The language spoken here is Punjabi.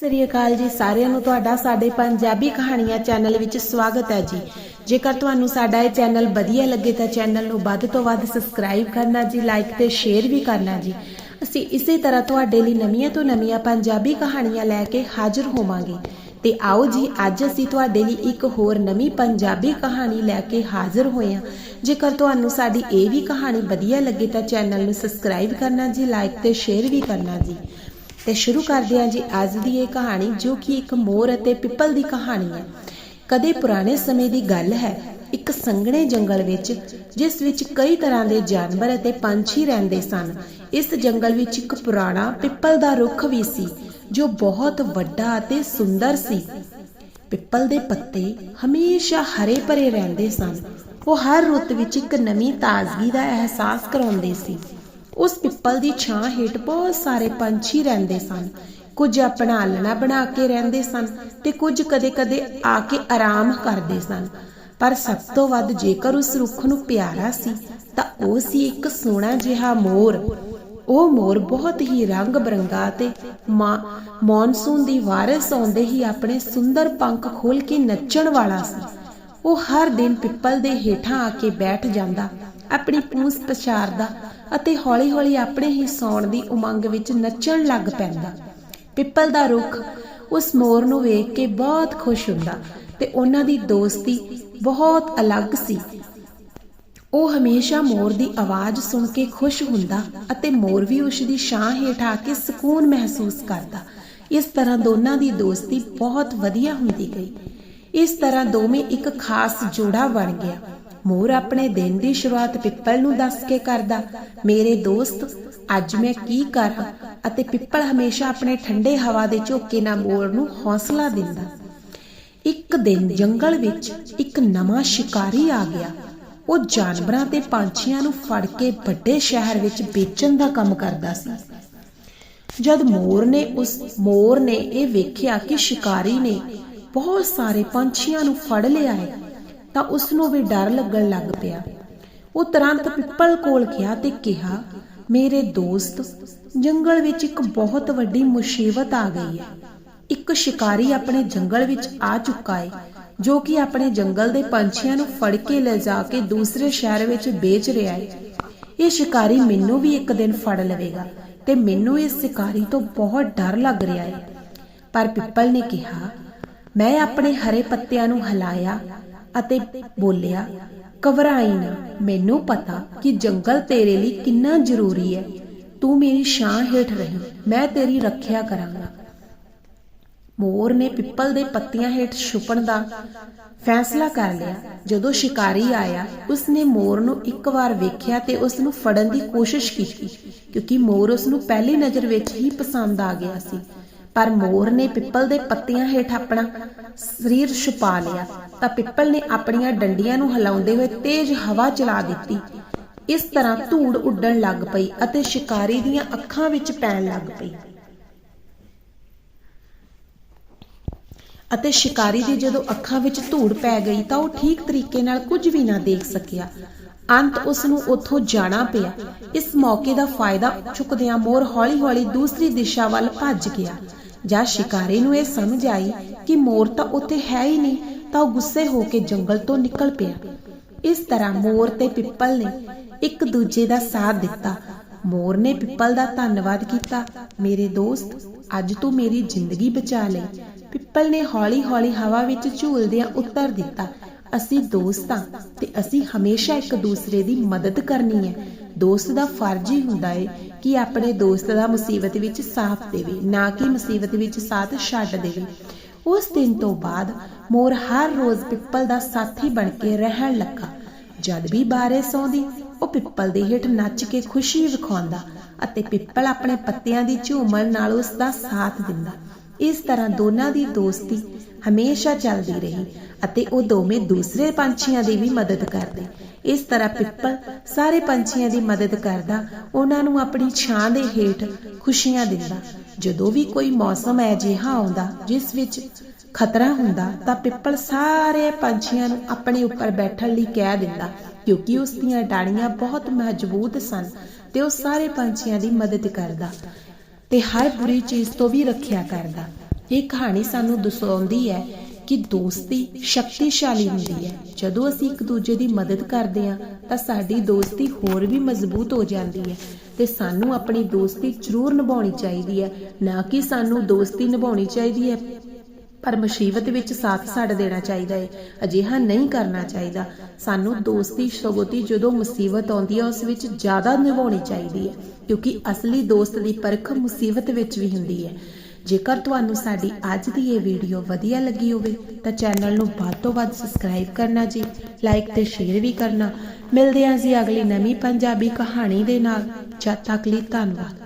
ਸ੍ਰੀ ਅਕਾਲ ਜੀ ਸਾਰਿਆਂ ਨੂੰ ਤੁਹਾਡਾ ਸਾਡੇ ਪੰਜਾਬੀ ਕਹਾਣੀਆਂ ਚੈਨਲ ਵਿੱਚ ਸਵਾਗਤ ਹੈ ਜੀ। ਜੇਕਰ ਤੁਹਾਨੂੰ ਸਾਡਾ ਇਹ ਚੈਨਲ ਵਧੀਆ ਲੱਗੇ ਤਾਂ ਚੈਨਲ ਨੂੰ ਵੱਧ ਤੋਂ ਵੱਧ ਸਬਸਕ੍ਰਾਈਬ ਕਰਨਾ ਜੀ ਲਾਈਕ ਤੇ ਸ਼ੇਅਰ ਵੀ ਕਰਨਾ ਜੀ। ਅਸੀਂ ਇਸੇ ਤਰ੍ਹਾਂ ਤੁਹਾਡੇ ਲਈ ਨਵੀਆਂ ਤੋਂ ਨਵੀਆਂ ਪੰਜਾਬੀ ਕਹਾਣੀਆਂ ਲੈ ਕੇ ਹਾਜ਼ਰ ਹੋਵਾਂਗੇ। ਤੇ ਆਓ ਜੀ, ਅੱਜ ਅਸੀਂ ਤੁਹਾਡੇ ਲਈ ਇੱਕ ਹੋਰ ਨਵੀਂ ਪੰਜਾਬੀ ਕਹਾਣੀ ਲੈ ਕੇ ਹਾਜ਼ਰ ਹੋਏ ਹਾਂ। ਜੇਕਰ ਤੁਹਾਨੂੰ ਸਾਡੀ ਇਹ ਵੀ ਕਹਾਣੀ ਵਧੀਆ ਲੱਗੇ ਤਾਂ ਚੈਨਲ ਨੂੰ ਸਬਸਕ੍ਰਾਈਬ ਕਰਨਾ ਜੀ ਲਾਈਕ ਤੇ ਸ਼ੇਅਰ ਵੀ ਕਰਨਾ ਜੀ। ਤੇ ਸ਼ੁਰੂ ਕਰਦੇ ਹਾਂ ਜੀ ਅੱਜ ਦੀ ਇਹ ਕਹਾਣੀ, ਜੋ ਕਿ ਇੱਕ ਮੋਰ ਅਤੇ ਪਿੱਪਲ ਦੀ ਕਹਾਣੀ ਹੈ। ਕਦੇ ਪੁਰਾਣੇ ਸਮੇਂ ਦੀ ਗੱਲ ਹੈ, ਇੱਕ ਸੰਘਣੇ ਜੰਗਲ ਵਿੱਚ, ਜਿਸ ਵਿੱਚ ਕਈ ਤਰ੍ਹਾਂ ਦੇ ਜਾਨਵਰ ਅਤੇ ਪੰਛੀ ਰਹਿੰਦੇ ਸਨ। ਇਸ ਜੰਗਲ ਵਿੱਚ ਇੱਕ ਪੁਰਾਣਾ ਪਿੱਪਲ ਦਾ ਰੁੱਖ ਵੀ ਸੀ, ਜੋ ਬਹੁਤ ਵੱਡਾ ਅਤੇ ਸੁੰਦਰ ਸੀ। ਪਿੱਪਲ ਦੇ ਪੱਤੇ ਹਮੇਸ਼ਾ ਹਰੇ ਭਰੇ ਰਹਿੰਦੇ ਸਨ। ਉਹ ਹਰ ਰੁੱਤ ਵਿੱਚ ਇੱਕ ਨਵੀਂ ਤਾਜ਼ਗੀ ਦਾ ਅਹਿਸਾਸ ਕਰਾਉਂਦੇ ਸੀ। ਉਸ ਪਿੱਪਲ ਦੀ ਛਾਂ ਹੇਠ ਬਹੁਤ ਸਾਰੇ ਪੰਛੀ ਰਹਿੰਦੇ ਸਨ। ਕੁਝ ਆਪਣਾ ਆਲਣਾ ਬਣਾ ਕੇ ਰਹਿੰਦੇ ਸਨ ਤੇ ਕੁਝ ਕਦੇ-ਕਦੇ ਆ ਕੇ ਆਰਾਮ ਕਰਦੇ ਸਨ। ਪਰ ਸਭ ਤੋਂ ਵੱਧ ਜੇਕਰ ਉਸ ਰੁੱਖ ਨੂੰ ਪਿਆਰਾ ਸੀ, ਤਾਂ ਉਹ ਸੀ ਇੱਕ ਸੋਹਣਾ ਜਿਹਾ ਮੋਰ। ਉਹ ਮੋਰ ਬਹੁਤ ਹੀ ਰੰਗ ਬਰੰਗਾ ਤੇ ਮੌਨਸੂਨ ਦੀ ਵਾਰਿਸ ਆਉਂਦੇ ਹੀ ਆਪਣੇ ਸੁੰਦਰ ਪੰਖ ਖੋਲ ਕੇ ਨੱਚਣ ਵਾਲਾ ਸੀ। ਉਹ ਹਰ ਦਿਨ ਪਿੱਪਲ ਦੇ ਹੇਠਾਂ ਆ ਕੇ ਬੈਠ ਜਾਂਦਾ ਆਪਣੀ ਪੂੰਛ ਪਛਾਰਦਾ ਅਤੇ ਹੌਲੀ-ਹੌਲੀ ਆਪਣੇ ਹੀ ਸੌਣ ਦੀ ਉਮੰਗ ਵਿੱਚ ਨੱਚਣ ਲੱਗ ਪੈਂਦਾ। ਪਿੱਪਲ ਦਾ ਰੁੱਖ ਉਸ ਮੋਰ ਨੂੰ ਵੇਖ ਕੇ ਬਹੁਤ ਖੁਸ਼ ਹੁੰਦਾ ਤੇ ਉਹਨਾਂ ਦੀ ਦੋਸਤੀ ਬਹੁਤ ਅਲੱਗ ਸੀ। ਉਹ ਹਮੇਸ਼ਾ ਮੋਰ ਦੀ ਆਵਾਜ਼ ਸੁਣ ਕੇ ਖੁਸ਼ ਹੁੰਦਾ ਅਤੇ ਮੋਰ ਵੀ ਉਸ ਦੀ ਛਾਂ ਹੇਠ ਆ ਕੇ ਸਕੂਨ ਮਹਿਸੂਸ ਕਰਦਾ। ਇਸ ਤਰ੍ਹਾਂ ਦੋਨਾਂ ਦੀ ਦੋਸਤੀ ਬਹੁਤ ਵਧੀਆ ਹੁੰਦੀ ਗਈ। ਇਸ ਤਰ੍ਹਾਂ ਦੋਵੇਂ ਇੱਕ ਖਾਸ ਜੋੜਾ ਬਣ ਗਿਆ। ਮੋਰ ਆਪਣੇ ਦਿਨ ਦੀ ਸ਼ੁਰੂਆਤ ਪਿੱਪਲ ਨੂੰ ਦੱਸ ਕੇ ਕਰਦਾ, ਮੇਰੇ ਦੋਸਤ, ਅੱਜ ਮੈਂ ਕੀ ਕਰਾਂ? ਅਤੇ ਪਿੱਪਲ ਹਮੇਸ਼ਾ ਆਪਣੇ ਠੰਡੇ ਹਵਾ ਦੇ ਝੋਕੇ ਨਾਲ ਮੋਰ ਨੂੰ ਹੌਸਲਾ ਦਿੰਦਾ। ਇੱਕ ਦਿਨ ਜੰਗਲ ਵਿੱਚ ਇੱਕ ਨਵਾਂ ਸ਼ਿਕਾਰੀ ਆ ਗਿਆ। ਉਹ ਜਾਨਵਰਾਂ ਤੇ ਪੰਛੀਆਂ ਨੂੰ ਫੜ ਕੇ ਵੱਡੇ ਸ਼ਹਿਰ ਵਿੱਚ ਵੇਚਣ ਦਾ ਕੰਮ ਕਰਦਾ ਸੀ। ਜਦ ਮੋਰ ਨੇ ਉਸ, ਮੋਰ ਨੇ ਇਹ ਵੇਖਿਆ ਕਿ ਸ਼ਿਕਾਰੀ ਨੇ ਬਹੁਤ ਸਾਰੇ ਪੰਛੀਆਂ ਨੂੰ ਫੜ ਲਿਆ ਹੈ ਤਾਂ ਉਸ ਨੂੰ ਵੀ ਡਰ ਲੱਗਣ ਲੱਗ ਪਿਆ। ਉਹ ਤੁਰੰਤ ਪਿੱਪਲ ਕੋਲ ਗਿਆ ਤੇ ਕਿਹਾ, ਮੇਰੇ ਦੋਸਤ, ਜੰਗਲ ਵਿੱਚ ਇੱਕ ਬਹੁਤ ਵੱਡੀ ਮੁਸੀਬਤ ਆ ਗਈ ਹੈ। ਇੱਕ ਸ਼ਿਕਾਰੀ ਆਪਣੇ ਜੰਗਲ ਵਿੱਚ ਆ ਚੁੱਕਾ ਹੈ ਜੋ ਕਿ ਆਪਣੇ ਜੰਗਲ ਦੇ ਪੰਛੀਆਂ ਨੂੰ ਫੜ ਕੇ ਲੈ ਜਾ ਕੇ ਦੂਸਰੇ ਸ਼ਹਿਰ ਵਿੱਚ ਵੇਚ ਰਿਹਾ ਹੈ ਇਹ ਸ਼ਿਕਾਰੀ ਮੈਨੂੰ ਵੀ ਇੱਕ ਦਿਨ ਫੜ ਲਵੇਗਾ ਤੇ ਮੈਨੂੰ ਇਸ ਸ਼ਿਕਾਰੀ ਤੋਂ ਬਹੁਤ ਡਰ ਲੱਗ ਰਿਹਾ ਹੈ ਪਰ ਪਿੱਪਲ ਨੇ ਕਿਹਾ, ਮੈਂ ਆਪਣੇ ਹਰੇ ਪੱਤਿਆਂ ਨੂੰ ਹਿਲਾਇਆ ਅਤੇ ਬੋਲਿਆ, ਘਬਰਾਈ ਨਾ, ਮੈਨੂੰ ਪਤਾ ਕਿ ਜੰਗਲ ਤੇਰੇ ਲਈ ਕਿੰਨਾ ਜ਼ਰੂਰੀ ਹੈ। ਤੂੰ ਮੇਰੀ ਛਾਂ ਹੇਠ ਰਹੀ, ਮੈਂ ਤੇਰੀ ਰੱਖਿਆ ਕਰਾਂਗਾ। ਮੋਰ ਨੇ ਪਿੱਪਲ ਦੇ ਪੱਤੀਆਂ ਹੇਠ ਛੁਪਣ ਦਾ ਫੈਸਲਾ ਕਰ ਲਿਆ। ਜਦੋਂ ਸ਼ਿਕਾਰੀ ਆਇਆ, ਉਸਨੇ ਮੋਰ ਨੂੰ ਇੱਕ ਵਾਰ ਵੇਖਿਆ ਤੇ ਉਸ ਨੂੰ ਫੜਨ ਦੀ ਕੋਸ਼ਿਸ਼ ਕੀਤੀ, ਕਿਉਂਕਿ ਮੋਰ ਉਸ ਨੂੰ ਪਹਿਲੀ ਨਜ਼ਰ ਵਿੱਚ ਹੀ ਪਸੰਦ ਆ ਗਿਆ ਸੀ। ਪਰ ਮੋਰ ਨੇ ਪਿੱਪਲ ਦੇ ਪੱਤਿਆਂ ਹੇਠ ਆਪਣਾ ਸਰੀਰ ਛੁਪਾ ਲਿਆ। ਤਾਂ ਪਿੱਪਲ ਨੇ ਆਪਣੀਆਂ ਡੰਡੀਆਂ ਨੂੰ ਹਿਲਾਉਂਦੇ ਹੋਏ ਤੇਜ਼ ਹਵਾ ਚਲਾ ਦਿੱਤੀ। ਇਸ ਤਰ੍ਹਾਂ ਧੂੜ ਉੱਡਣ ਲੱਗ ਪਈ ਅਤੇ ਸ਼ਿਕਾਰੀ ਦੀਆਂ ਅੱਖਾਂ ਵਿੱਚ ਪੈਣ ਲੱਗ ਪਈ। ਅਤੇ ਸ਼ਿਕਾਰੀ ਦੀ ਜਦੋਂ ਅੱਖਾਂ ਵਿੱਚ ਧੂੜ ਪੈ ਗਈ ਤਾਂ ਉਹ ਠੀਕ ਤਰੀਕੇ ਨਾਲ ਕੁਝ ਵੀ ਨਾ ਦੇਖ ਸਕਿਆ। ਅੰਤ ਉਸ ਨੂੰ ਉੱਥੋਂ ਜਾਣਾ ਪਿਆ। ਇਸ ਮੌਕੇ ਦਾ ਫਾਇਦਾ ਚੁੱਕਦਿਆਂ ਮੋਰ ਹੌਲੀ-ਹੌਲੀ ਦੂਸਰੀ ਦਿਸ਼ਾ ਵੱਲ ਭੱਜ ਗਿਆ। ਜਦ ਸ਼ਿਕਾਰੀ ਨੂੰ ਇਹ ਸਮਝ ਆਈ ਕਿ ਮੋਰ ਤਾਂ ਉੱਥੇ ਹੈ ਹੀ ਨਹੀਂ, ਤਾਂ ਉਹ ਗੁੱਸੇ ਹੋ ਕੇ ਜੰਗਲ ਤੋਂ ਨਿਕਲ ਪਿਆ। ਇਸ ਤਰ੍ਹਾਂ ਮੋਰ ਤੇ ਪਿੱਪਲ ਨੇ ਇੱਕ ਦੂਜੇ ਦਾ ਸਾਥ ਦਿੱਤਾ। ਮੋਰ ਨੇ ਪਿੱਪਲ ਦਾ ਧੰਨਵਾਦ ਕੀਤਾ, ਮੇਰੇ ਦੋਸਤ, ਅੱਜ ਤੂੰ ਮੇਰੀ ਜ਼ਿੰਦਗੀ ਬਚਾ ਲਈ। ਪਿੱਪਲ ਨੇ ਹੌਲੀ-ਹੌਲੀ ਹਵਾ ਵਿੱਚ ਝੂਲਦਿਆਂ ਉੱਤਰ ਦਿੱਤਾ, ਅਸੀਂ ਦੋਸਤ ਹਾਂ ਤੇ ਅਸੀਂ ਹਮੇਸ਼ਾ ਇੱਕ ਦੂਸਰੇ ਦੀ ਮਦਦ ਕਰਨੀ ਹੈ। ਦੋਸਤ ਦਾ ਫਰਜ਼ ਹੀ ਹੁੰਦਾ ਹੈ ਕਿ ਆਪਣੇ ਦੋਸਤ ਦਾ ਮੁਸੀਬਤ ਵਿੱਚ ਸਾਥ ਦੇਵੇ, ਨਾ ਕਿ ਮੁਸੀਬਤ ਵਿੱਚ ਸਾਥ ਛੱਡ ਦੇਵੇ। ਉਸ ਦਿਨ ਤੋਂ ਬਾਅਦ ਮੋਰ ਹਰ ਰੋਜ਼ ਪਿੱਪਲ ਦਾ ਸਾਥੀ ਬਣ ਕੇ ਰਹਿਣ ਲੱਗਾ। ਜਦ ਵੀ ਬਾਰਿਸ਼ ਆਉਂਦੀ, ਉਹ ਪਿੱਪਲ ਦੇ ਹੇਠ ਨੱਚ ਕੇ ਖੁਸ਼ੀ ਵਿਖਾਉਂਦਾ ਅਤੇ ਪਿੱਪਲ ਆਪਣੇ ਪੱਤਿਆਂ ਦੀ ਝੂਮਰ ਨਾਲ ਉਸ ਦਾ ਸਾਥ ਦਿੰਦਾ। ਇਸ ਤਰ੍ਹਾਂ ਦੋਨਾਂ ਦੀ ਦੋਸਤੀ ਹਮੇਸ਼ਾ ਚੱਲਦੀ ਰਹੀ ਅਤੇ ਉਹ ਦੋਵੇਂ ਦੂਸਰੇ ਪੰਛੀਆਂ ਦੀ ਵੀ ਮਦਦ ਕਰਦੇ। ਇਸ ਤਰ੍ਹਾਂ ਪਿੱਪਲ ਸਾਰੇ ਪੰਛੀਆਂ ਦੀ ਮਦਦ ਕਰਦਾ, ਉਹਨਾਂ ਨੂੰ ਆਪਣੀ ਛਾਂ ਦੇ ਹੇਠ ਖੁਸ਼ੀਆਂ ਦਿੰਦਾ। ਜਦੋਂ ਵੀ ਕੋਈ ਮੌਸਮ ਅਜਿਹਾ ਆਉਂਦਾ, ਜਿਸ ਵਿੱਚ ਖਤਰਾ ਹੁੰਦਾ, ਤਾਂ ਪਿੱਪਲ ਸਾਰੇ ਪੰਛੀਆਂ ਨੂੰ ਆਪਣੇ ਉੱਪਰ ਬੈਠਣ ਲਈ ਕਹਿ ਦਿੰਦਾ, ਕਿਉਂਕਿ ਉਸ ਦੀਆਂ ਡਾੜੀਆਂ ਬਹੁਤ ਮਜ਼ਬੂਤ ਸਨ ਤੇ ਉਹ ਸਾਰੇ ਪੰਛੀਆਂ ਦੀ ਮਦਦ ਕਰਦਾ ਤੇ ਹਰ ਬੁਰੀ ਚੀਜ਼ ਤੋਂ ਵੀ ਰੱਖਿਆ ਕਰਦਾ। ਇਹ ਕਹਾਣੀ ਸਾਨੂੰ ਦਸਾਉਂਦੀ ਹੈ ਕਿ ਦੋਸਤੀ ਸ਼ਕਤੀਸ਼ਾਲੀ ਹੁੰਦੀ ਹੈ। ਜਦੋਂ ਅਸੀਂ ਇੱਕ ਦੂਜੇ ਦੀ ਮਦਦ ਕਰਦੇ ਹਾਂ, ਤਾਂ ਸਾਡੀ ਦੋਸਤੀ ਹੋਰ ਵੀ ਮਜ਼ਬੂਤ ਹੋ ਜਾਂਦੀ ਹੈ ਤੇ ਸਾਨੂੰ ਆਪਣੀ ਦੋਸਤੀ ਜ਼ਰੂਰ ਨਿਭਾਉਣੀ ਚਾਹੀਦੀ ਹੈ, ਨਾ ਕਿ ਸਾਨੂੰ ਦੋਸਤੀ ਨਿਭਾਉਣੀ ਚਾਹੀਦੀ ਹੈ, ਪਰ ਮੁਸੀਬਤ ਵਿੱਚ ਸਾਥ ਛੱਡ ਦੇਣਾ ਚਾਹੀਦਾ ਹੈ, ਅਜਿਹਾ ਨਹੀਂ ਕਰਨਾ ਚਾਹੀਦਾ। ਸਾਨੂੰ ਦੋਸਤੀ ਸਗੋਤੀ ਜਦੋਂ ਮੁਸੀਬਤ ਆਉਂਦੀ ਹੈ, ਉਸ ਵਿੱਚ ਜ਼ਿਆਦਾ ਨਿਭਾਉਣੀ ਚਾਹੀਦੀ ਹੈ, ਕਿਉਂਕਿ ਅਸਲੀ ਦੋਸਤ ਦੀ ਪਰਖ ਮੁਸੀਬਤ ਵਿੱਚ ਵੀ ਹੁੰਦੀ ਹੈ। ਜੇਕਰ ਤੁਹਾਨੂੰ ਸਾਡੀ ਅੱਜ ਦੀ ਇਹ ਵੀਡੀਓ ਵਧੀਆ ਲੱਗੀ ਹੋਵੇ, ਤਾਂ ਚੈਨਲ ਨੂੰ ਵੱਧ ਤੋਂ ਵੱਧ ਸਬਸਕ੍ਰਾਈਬ ਕਰਨਾ ਜੀ ਲਾਈਕ ਤੇ ਸ਼ੇਅਰ ਵੀ ਕਰਨਾ। ਮਿਲਦੇ ਹਾਂ ਜੀ ਅਗਲੀ ਨਵੀਂ ਪੰਜਾਬੀ ਕਹਾਣੀ ਦੇ ਨਾਲ। ਜਦ ਤੱਕ ਲਈ ਧੰਨਵਾਦ।